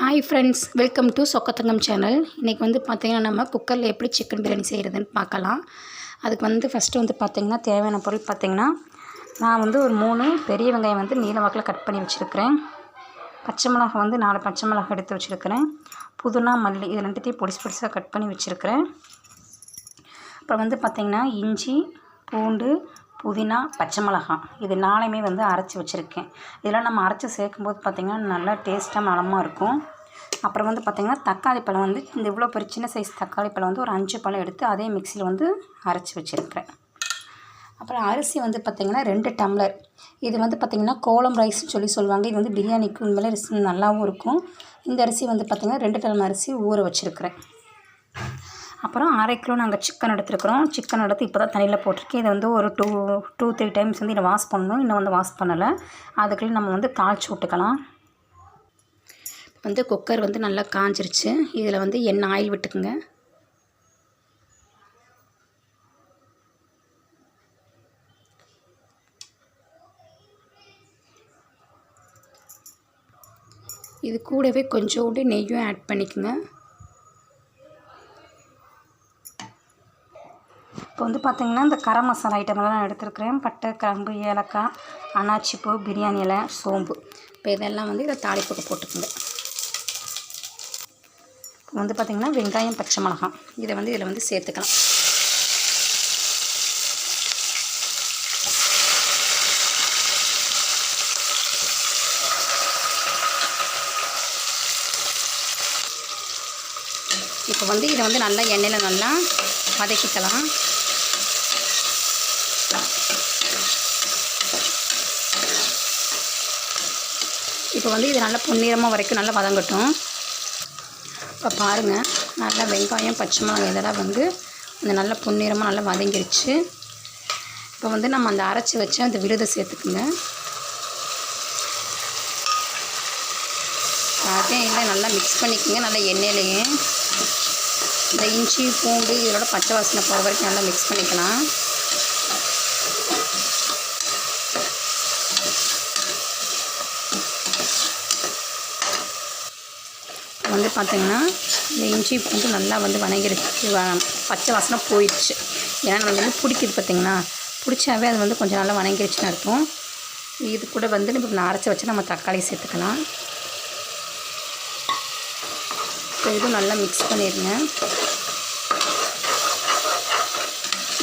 Hi friends welcome to Chokkathangam channel இன்றைக்கி வந்து பார்த்திங்கன்னா நம்ம குக்கரில் எப்படி சிக்கன் பிரியாணி செய்கிறதுன்னு பார்க்கலாம். அதுக்கு வந்து ஃபஸ்ட்டு வந்து பார்த்திங்கன்னா தேவையான பொருள் பார்த்திங்கன்னா நான் வந்து ஒரு மூணு பெரிய வெங்காயம் வந்து நீல வாக்கில் கட் பண்ணி வச்சுருக்கிறேன். பச்சை மிளகாய் வந்து நாலு பச்சை மிளகாய் எடுத்து வச்சுருக்கிறேன். புதினா மல்லி இது ரெண்டுத்தையும் பொடிசு பொடிசாக கட் பண்ணி வச்சுருக்கிறேன். அப்புறம் வந்து பார்த்திங்கன்னா இஞ்சி பூண்டு புதினா பச்சை மிளகாய் இது நாளையுமே வந்து அரைச்சி வச்சுருக்கேன். இதெல்லாம் நம்ம அரைச்சி சேர்க்கும்போது பார்த்திங்கன்னா நல்லா டேஸ்ட்டாக மணமாக இருக்கும். அப்புறம் வந்து பார்த்திங்கன்னா தக்காளி பழம் வந்து இந்த இவ்வளோ பெரிய சின்ன சைஸ் தக்காளி பழம் வந்து ஒரு அஞ்சு பழம் எடுத்து அதே மிக்சியில் வந்து அரைச்சி வச்சுருக்கிறேன். அப்புறம் அரிசி வந்து பார்த்திங்கன்னா ரெண்டு டம்ளர். இது வந்து பார்த்திங்கன்னா கோலம் ரைஸ்னு சொல்லி சொல்லுவாங்க. இது வந்து பிரியாணிக்கு உண்மையிலே ரிஸ் நல்லாவும் இருக்கும். இந்த அரிசி வந்து பார்த்திங்கன்னா ரெண்டு டம்ளர் அரிசி ஊற வச்சுருக்கிறேன். அப்புறம் அரை கிலோ நாங்கள் சிக்கன் எடுத்துருக்குறோம். சிக்கன் எடுத்து இப்போ தான் தண்ணியில் போட்டிருக்கேன். இதை வந்து ஒரு டூ டூ த்ரீ டைம்ஸ் வந்து இதை வாஷ் பண்ணணும். இன்னும் வந்து வாஷ் பண்ணலை. அதுக்குள்ளே நம்ம வந்து தாளிச்சு விட்டுக்கலாம். வந்து குக்கர் வந்து நல்லா காஞ்சிருச்சு. இதில் வந்து எண்ணெய் ஆயில் விட்டுக்குங்க. இது கூடவே கொஞ்சோண்டு நெய்யும் ஆட் பண்ணிக்கோங்க. இப்போ வந்து பார்த்திங்கன்னா இந்த கரம் மசாலா ஐட்டமெல்லாம் நான் எடுத்துருக்கிறேன். பட்டை கிராம்பு ஏலக்காய் அனாச்சிப்பூ பிரியாணி இலை சோம்பு. இப்போ இதெல்லாம் வந்து இதை தாளிப்புக்கு போட்டுக்கோங்க. இப்போ வந்து பார்த்திங்கன்னா வெங்காயம் பச்சை மிளகாய். இதை வந்து இதில் வந்து சேர்த்துக்கலாம். இப்போ வந்து இதை வந்து நல்லா எண்ணெயில் நல்லா வதக்கிக்கலாம். இப்போ வந்து இது நல்லா பொன்னிறமாக வரைக்கும் நல்லா வதங்கட்டும். இப்போ பாருங்கள் நல்லா வெங்காயம் பச்சை மிளகாய் இதெல்லாம் வந்து அந்த நல்ல பொன்னிறமாக நல்லா வதங்கிருச்சு. இப்போ வந்து நம்ம அந்த அரைச்சி வச்ச அந்த விழுதை சேர்த்துக்குங்க. அதையும் இல்லை நல்லா மிக்ஸ் பண்ணிக்கோங்க நல்லா எண்ணெயிலையும். இந்த இஞ்சி பூண்டு இதோட பச்சை வாசனை போகிற வரைக்கும் நல்லா மிக்ஸ் பண்ணிக்கலாம் வந்து பார்த்திங்கன்னா இந்த இஞ்சி வந்து நல்லா வந்து வணங்கிருச்சு வ பச்சை வாசனை போயிடுச்சு. ஏன்னா நம்ம வந்து பிடிக்குது பார்த்திங்கன்னா பிடிச்சாவே அது வந்து கொஞ்சம் நல்லா வணங்கிருச்சுன்னு அர்த்தம். இது கூட வந்து நம்ம அரைச்சி வச்சு நம்ம தக்காளி சேர்த்துக்கலாம். இப்போ இதுவும் நல்லா மிக்ஸ் பண்ணிடுங்க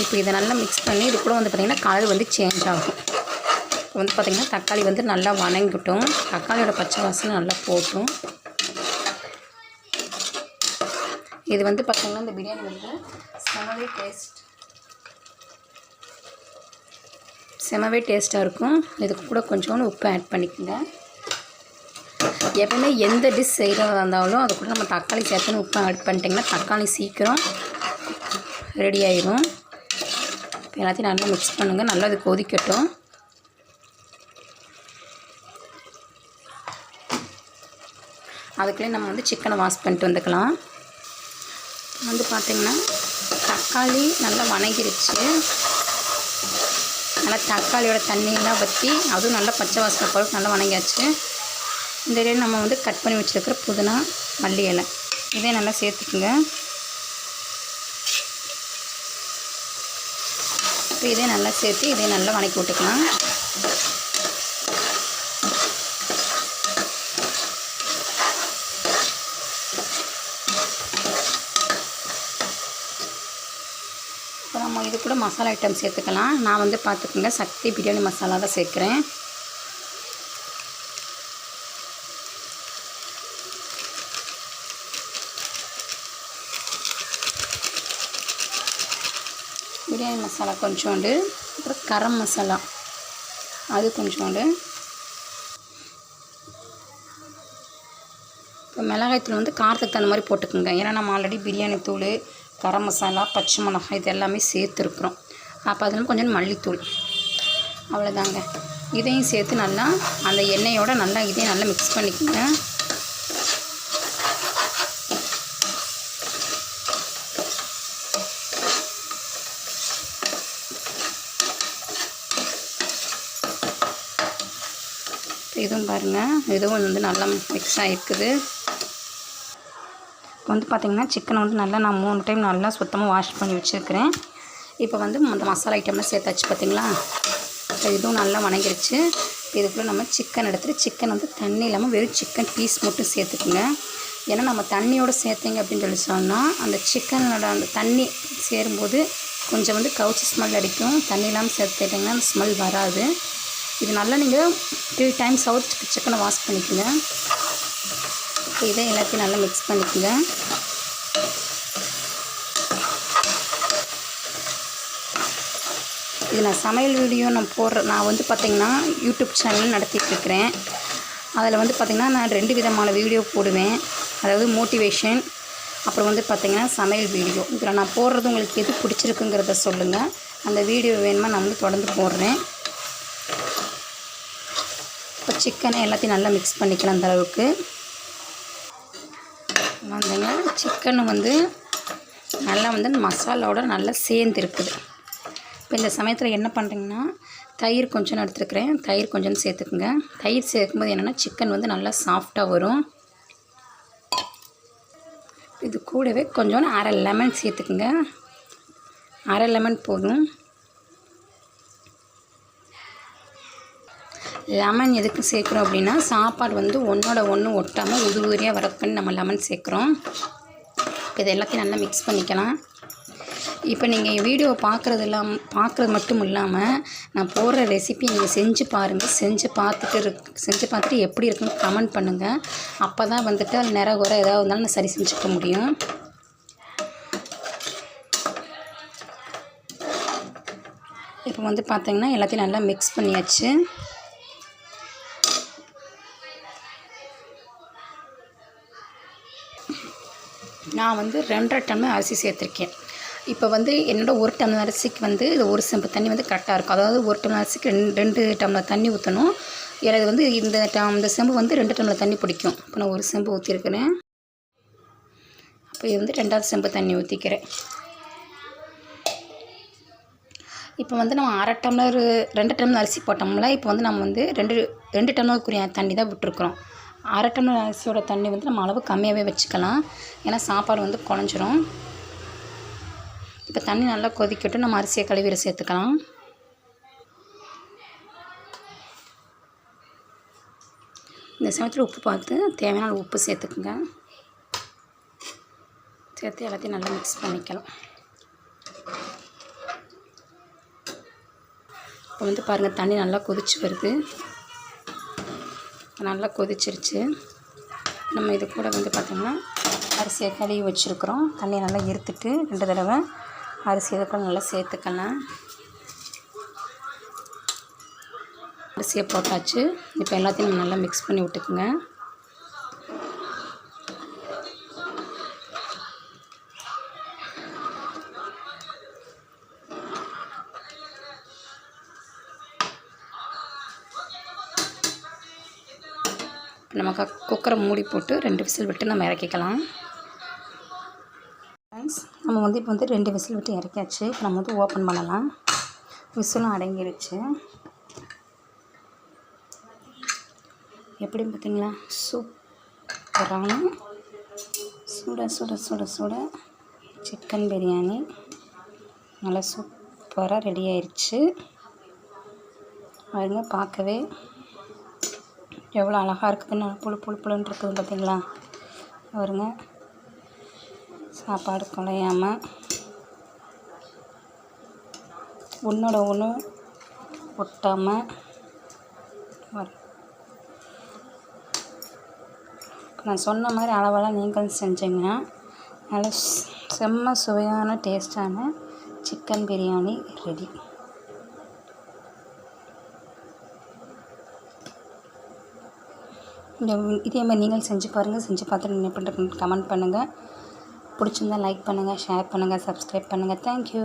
இப்போ இதை நல்லா மிக்ஸ் பண்ணி இது கூட வந்து பார்த்திங்கன்னா கலர் வந்து சேஞ்ச் ஆகும். இப்போ வந்து பார்த்திங்கன்னா தக்காளி வந்து நல்லா வணங்கிட்டும். தக்காளியோட பச்சை வாசனை நல்லா போட்டும். இது வந்து பார்த்திங்கன்னா இந்த பிரியாணி வந்து செமவே டேஸ்ட் செமவே டேஸ்ட்டாக இருக்கும். இதுக்கு கூட கொஞ்சோண்டு உப்பு ஆட் பண்ணிக்கோங்க. எப்பவுமே எந்த டிஷ் செய்கிறதா இருந்தாலும் அது கூட நம்ம தக்காளி சேர்த்துன்னு உப்பு ஆட் பண்ணிட்டிங்கன்னா தக்காளி சீக்கிரம் ரெடி ஆயிடும் எல்லாத்தையும் நல்லா மிக்ஸ் பண்ணுங்கள் நல்லா அது கொதிக்கட்டும். அதுக்குள்ளே நம்ம வந்து சிக்கனை வாஷ் பண்ணிட்டு வந்துக்கலாம். வந்து பார்த்திங்கன்னா தக்காளி நல்லா வணங்கிருச்சு. நல்லா தக்காளியோட தண்ணியெல்லாம் வற்றி அதுவும் நல்லா பச்சை வாசனை போல நல்லா வணங்கியாச்சு. இந்த இடையில நம்ம வந்து கட் பண்ணி வச்சுருக்கிற புதினா மல்லி இலை. இதே நல்லா சேர்த்துக்குங்க. இப்போ இதே நல்லா சேர்த்து இதே நல்லா வணக்கி விட்டுக்கலாம் இப்போ நம்ம இது கூட மசாலா ஐட்டம் சேர்த்துக்கலாம். நான் வந்து பார்த்துக்கோங்க சக்தி பிரியாணி மசாலா தான் சேர்க்குறேன். பிரியாணி மசாலா கொஞ்சோண்டு அப்புறம் கரம் மசாலா அது கொஞ்சோண்டு. இப்போ மிளகாய்த்தூள் வந்து காரத்துக்கு தகுந்த மாதிரி போட்டுக்கோங்க. ஏன்னா நம்ம ஆல்ரெடி பிரியாணி தூள் கரம் மசாலா பச்சை மிளகாய் இது எல்லாமே சேர்த்துருக்குறோம். அப்போ அதில் கொஞ்சம் மல்லித்தூள். அவ்வளோதாங்க இதையும் சேர்த்து நல்லா அந்த எண்ணெயோடு நல்லா இதையும் நல்லா மிக்ஸ் பண்ணிக்கோங்க. இதுவும் பாருங்கள் இதுவும் வந்து நல்லா மிக்ஸ் ஆகிருக்குது இப்போ வந்து பார்த்திங்கன்னா சிக்கனை வந்து நல்லா நான் மூணு டைம் நல்லா சுத்தமாக வாஷ் பண்ணி வச்சுருக்கிறேன். இப்போ வந்து அந்த மசாலா ஐட்டம்லாம் சேர்த்தாச்சு பார்த்தீங்களா இப்போ இதுவும் நல்லா வணங்கிருச்சு. இதுக்குள்ளே நம்ம சிக்கன் எடுத்துகிட்டு சிக்கன் வந்து தண்ணி இல்லாமல் வெறும் சிக்கன் பீஸ் மட்டும் சேர்த்துக்குங்க. ஏன்னா நம்ம தண்ணியோடு சேர்த்திங்க அப்படின்னு சொல்லி சொன்னால் அந்த சிக்கனோட அந்த தண்ணி சேரும்போது கொஞ்சம் வந்து கவுச்சி ஸ்மெல் அடிக்கும். தண்ணி இல்லாமல் சேர்த்துட்டிங்கன்னா அந்த ஸ்மெல் வராது. இது நல்லா நீங்கள் த்ரீ டைம்ஸ் அவுட் சிக்கனை வாஷ் பண்ணிக்கோங்க. இப்போ இதை எல்லாத்தையும் நல்லா மிக்ஸ் பண்ணிக்கோங்க. இது நான் சமையல் வீடியோ நான் போடுற நான் வந்து பார்த்திங்கன்னா யூடியூப் சேனல் நடத்திட்டுருக்கிறேன் அதில் வந்து பார்த்திங்கன்னா நான் ரெண்டு விதமான வீடியோ போடுவேன். அதாவது மோட்டிவேஷன் அப்புறம் வந்து பார்த்திங்கன்னா சமையல் வீடியோ இதில் நான் போடுறது உங்களுக்கு எது பிடிச்சிருக்குங்கிறத சொல்லுங்கள் அந்த வீடியோ வேணுமா நான் வந்து தொடர்ந்து போடுறேன். இப்போ சிக்கனை எல்லாத்தையும் நல்லா மிக்ஸ் பண்ணிக்கலாம் அந்த அளவுக்கு. வந்துங்க. சிக்கன் வந்து நல்லா வந்து மசாலாவோட நல்லா சேர்ந்து இருக்குது இப்போ இந்த சமயத்தில் என்ன பண்ணுறீங்கன்னா தயிர் கொஞ்சம் எடுத்துருக்குறேன். தயிர் கொஞ்சம் சேர்த்துக்குங்க. தயிர் சேர்க்கும்போது என்னென்னா சிக்கன் வந்து நல்லா சாஃப்டாக வரும். இது கூடவே கொஞ்சோன்னு அரை லெமன் சேர்த்துக்குங்க. அரை லெமன் போதும். லெமன் எதுக்கு சேர்க்குறோம் அப்படின்னா சாப்பாடு வந்து ஒன்றோட ஒன்று ஒட்டாமல் உது உதிரியாக பண்ணி நம்ம லெமன் சேர்க்குறோம். இப்போ இது எல்லாத்தையும் நல்லா மிக்ஸ் பண்ணிக்கலாம். இப்போ நீங்கள் வீடியோ பார்க்குறது இல்லாமல் பார்க்குறது மட்டும் இல்லாமல் நான் போடுற ரெசிபி நீங்கள் செஞ்சு பாருங்கள் செஞ்சு பார்த்துட்டு இருக் செஞ்சு பார்த்துட்டு எப்படி இருக்குன்னு கமெண்ட் பண்ணுங்கள் அப்போ தான் வந்துட்டு அது நிற குறை ஏதாவது இருந்தாலும் நான் சரி செஞ்சுக்க முடியும். இப்போ வந்து பார்த்திங்கன்னா எல்லாத்தையும் நல்லா மிக்ஸ் பண்ணியாச்சு. நான் வந்து ரெண்டரை டம்ளர் அரிசி சேர்த்துருக்கேன். இப்போ வந்து என்னோடய ஒரு டம்ளர் அரிசிக்கு வந்து இது ஒரு செம்பு தண்ணி வந்து கரெக்டாக இருக்கும். அதாவது ஒரு டம்ளர் அரிசிக்கு ரெண்டு ரெண்டு டம்ளர் தண்ணி ஊற்றணும் எனக்கு வந்து இந்த டம் இந்த செம்பு வந்து ரெண்டு டம்ளர் தண்ணி பிடிக்கும். இப்போ நான் ஒரு செம்பு ஊற்றிருக்கிறேன் அப்போ இது வந்து ரெண்டாவது செம்பு தண்ணி ஊற்றிக்கிறேன் இப்போ வந்து நம்ம அரை டம்ளர் ரெண்டு டம்ளர் அரிசி போட்டோம்ல இப்போ வந்து நம்ம வந்து ரெண்டு ரெண்டு டம்ளருக்குரிய தண்ணி தான் விட்டுருக்குறோம். அரை அரிசியோட தண்ணி வந்து நம்ம அளவு கம்மியாகவே வச்சுக்கலாம். ஏன்னா சாப்பாடு வந்து குழஞ்சிரும். இப்போ தண்ணி நல்லா கொதிக்கட்டும். நம்ம அரிசியை கழுவிட சேர்த்துக்கலாம். இந்த சமயத்தில் உப்பு பார்த்து தேவையான உப்பு சேர்த்துக்குங்க. சேர்த்து எல்லாத்தையும் நல்லா மிக்ஸ் பண்ணிக்கலாம். இப்போ வந்து பாருங்கள் தண்ணி நல்லா கொதிச்சு வருது. நல்லா கொதிச்சிருச்சு. நம்ம இது கூட வந்து பார்த்திங்கன்னா அரிசியை கழுவி வச்சுருக்குறோம். தண்ணியை நல்லா இருத்துட்டு ரெண்டு தடவை அரிசி இதை கூட நல்லா சேர்த்துக்கலாம். அரிசியை போட்டாச்சு. இப்போ எல்லாத்தையும் நல்லா மிக்ஸ் பண்ணி விட்டுக்குங்க. நம்ம குக்கரை மூடி போட்டு ரெண்டு விசில் விட்டு நம்ம இறக்கிக்கலாம். ஃப்ரெண்ட்ஸ் நம்ம வந்து இப்போ வந்து ரெண்டு விசில் விட்டு இறக்கியாச்சு. இப்போ நம்ம வந்து ஓப்பன் பண்ணலாம். விசிலும் அடங்கிருச்சு. எப்படின்னு பார்த்தீங்களா? சூப்பரான சுட சுட சுட சுட சிக்கன் பிரியாணி நல்லா சூப்பராக ரெடி ஆயிடுச்சு பாருங்க பார்க்கவே எவ்வளோ அழகாக இருக்குதுன்னு புழு புழு புழுன்னு இருக்குது பார்த்தீங்களா? வருங்க சாப்பாடு குலையாமல் ஒன்றோட ஒன்று ஒட்டாமல் நான் சொன்ன மாதிரி அளவெல்லாம் நீங்களும் செஞ்சீங்கன்னா நல்ல செம்ம சுவையான டேஸ்டான சிக்கன் பிரியாணி ரெடி இந்த இதே மாதிரி நீங்கள் செஞ்சு பாருங்கள் செஞ்சு பார்த்துட்டு என்ன பண்ணுறதுன்னு கமெண்ட் பண்ணுங்கள் பிடிச்சிருந்தா லைக் பண்ணுங்கள் ஷேர் பண்ணுங்கள் சப்ஸ்கிரைப் பண்ணுங்கள் தேங்க்யூ